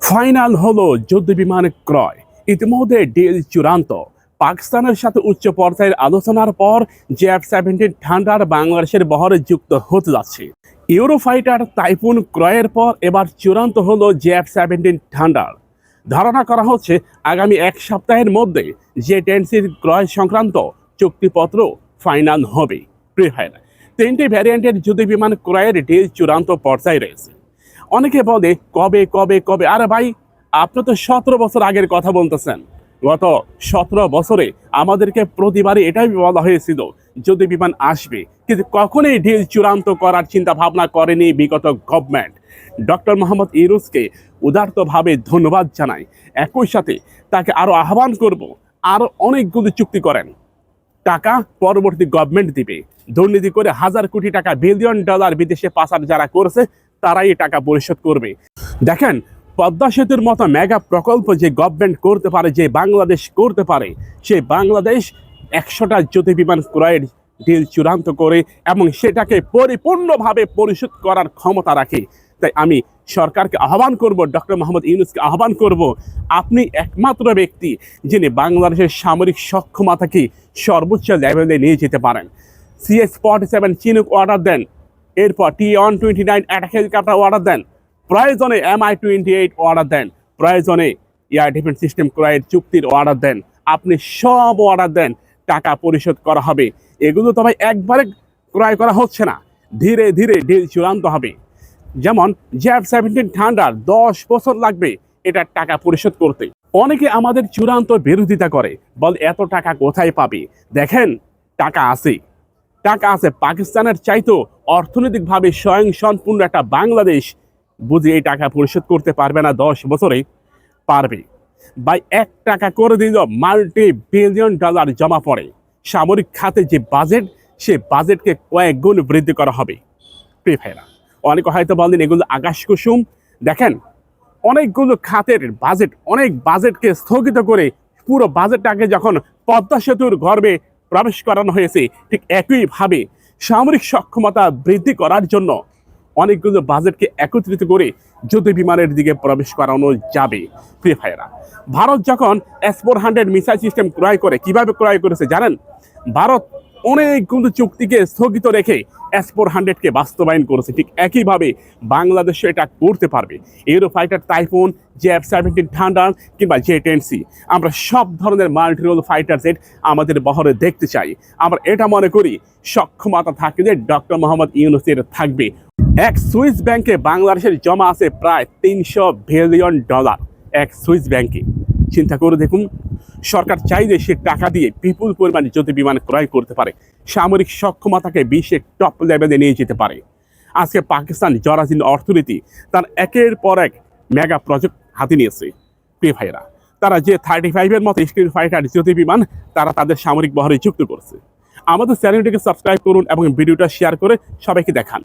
Final হলো যুদ্ধ বিমান ক্রয়। ইতিমধ্যে ডিল চূড়ান্ত। পাকিস্তানের সাথে উচ্চ পর্যায়ের আলোচনার পর জেএফ সেভেন্টিন ঠান্ডার বাংলাদেশের বহরে যুক্ত হতে যাচ্ছে। ইউরোফাইটার টাইপুন ক্রয়ের পর এবার চূড়ান্ত হলো জেএফ সেভেন্টিন ঠান্ডার। ধারণা করা হচ্ছে আগামী এক সপ্তাহের মধ্যে জে টেনসির ক্রয় সংক্রান্ত চুক্তিপত্র ফাইনাল হবে। প্রিয় তিনটি ভ্যারিয়েন্টের যুদ্ধ বিমান ক্রয়ের ডিল চূড়ান্ত পর্যায়ে রয়েছে। অনেকে বলে, কবে কবে কবে? আরে ভাই, আপনি তো সতেরো বছর আগের কথা বলতেছেন। গত সতেরো বছরে আমাদেরকে প্রতিবারই এটাই বলা হয়েছিল, যদি বিমান আসবে। কিন্তু কখনোই ডিল চূড়ান্ত করার চিন্তা ভাবনা করেনি বিগত গভর্নমেন্ট ডক্টর মোহাম্মদ ইরুসকে উদারতভাবে ধন্যবাদ জানাই। একই সাথে তাকে আরও আহ্বান করব আরও অনেকগুলো চুক্তি করেন। টাকা পরবর্তী গভর্নমেন্ট দিবে। দুর্নীতি করে হাজার কোটি টাকা বিলিয়ন ডলার বিদেশে পাচার যারা করেছে তারাই টাকা পরিশোধ করবে। দেখেন, পদ্মা সেতুর মতো মেগা প্রকল্প যে গভর্নমেন্ট করতে পারে, যে বাংলাদেশ করতে পারে, সে বাংলাদেশ একশোটা জ্যোতি বিমান ক্রয়ের ডিল চূড়ান্ত করে এবং সেটাকে পরিপূর্ণভাবে পরিশোধ করার ক্ষমতা রাখে। তাই আমি সরকারকে আহ্বান করব, ডক্টর মোহাম্মদ ইউনুসকে আহ্বান করব, আপনি একমাত্র ব্যক্তি যিনি বাংলাদেশের সামরিক সক্ষমতাকে সর্বোচ্চ লেভেলে নিয়ে যেতে পারেন। CS forty seven Chinook order দেন। এরপর T one twenty nine attack helicopter order দেন। প্রয়োজনে M I twenty eight order দেন। প্রয়োজনে এয়ার ডিফেন্স সিস্টেম ক্রয়ের চুক্তির অর্ডার দেন। আপনি সব অর্ডার দেন। টাকা পরিশোধ করা হবে। এগুলো তো ভাই একবারে ক্রয় করা হচ্ছে না। ধীরে ধীরে ডিল চূড়ান্ত হবে। যেমন জ্যাব সেভেন্টিন ঠান্ডার দশ বছর লাগবে এটার টাকা পরিশোধ করতে। অনেকে আমাদের চূড়ান্ত বিরোধিতা করে। বল এত টাকা কোথায় পাবে? দেখেন, টাকা আছে। টাকা আছে পাকিস্তানের চাইতো অর্থনৈতিকভাবে স্বয়ং সম্পূর্ণ একটা বাংলাদেশ, বুঝে এই টাকা পরিশোধ করতে পারবে না দশ বছরে, পারবে। বাই এক টাকা করে দিল মাল্টি বিলিয়ন ডলার জমা পড়ে। সামরিক খাতে যে বাজেট সে বাজেটকে কয়েক গুণ বৃদ্ধি করা হবে। প্রিয় ভাইরা অনেকে হয়তো বলেন এগুলো আকাশ কুসুম। দেখেন, অনেকগুলো খাতের বাজেট অনেক বাজেটকে স্থগিত করে পুরো বাজেটটাকে যখন পদ্মা সেতুর গর্বে প্রবেশ করানো হয়েছে ঠিক একইভাবে সামরিক সক্ষমতা বৃদ্ধি করার জন্য অনেকগুলো বাজেটকে একত্রিত করে যুদ্ধ বিমানের দিকে প্রবেশ করানো যাবে। ফ্রি ফায়ারা ভারত যখন S four hundred missile system ক্রয় করে, কীভাবে ক্রয় করেছে জানেন? ভারত অনেকগুলো চুক্তিকে স্থগিত রেখে এস ফোর হান্ড্রেডকে বাস্তবায়ন করেছে। ঠিক একইভাবে বাংলাদেশে এটা করতে পারবে। Eurofighter Typhoon J F seventeen Thunder কিংবা জে টেন সি আমরা সব ধরনের মাল্টিরোল ফাইটার জেট আমাদের বহরে দেখতে চাই। আমরা এটা মনে করি, সক্ষমতা থাকলে ডক্টর মোহাম্মদ ইউনুসের থাকবে। এক সুইস ব্যাংকে বাংলাদেশের জমা আছে প্রায় তিনশো বিলিয়ন ডলার এক সুইস ব্যাংকে। চিন্তা করে দেখুন সরকার চাইলে সে টাকা দিয়ে বিপুল পরিমাণে জ্যোতি বিমান ক্রয় করতে পারে, সামরিক সক্ষমতাকে বিশ্বের টপ লেভেলে নিয়ে যেতে পারে। আজকে পাকিস্তান জরাজীর্ণ অর্থনীতি তার একের পর এক মেগা প্রজেক্ট হাতে নিয়েছে। প্রিয় তারা যে থার্টি ফাইভের মতো স্ক্রিন ফাইটার জ্যোতি বিমান, তারা তাদের সামরিক বহরে যুক্ত করছে। আমাদের চ্যানেলটিকে সাবস্ক্রাইব করুন এবং ভিডিওটা শেয়ার করে সবাইকে দেখান।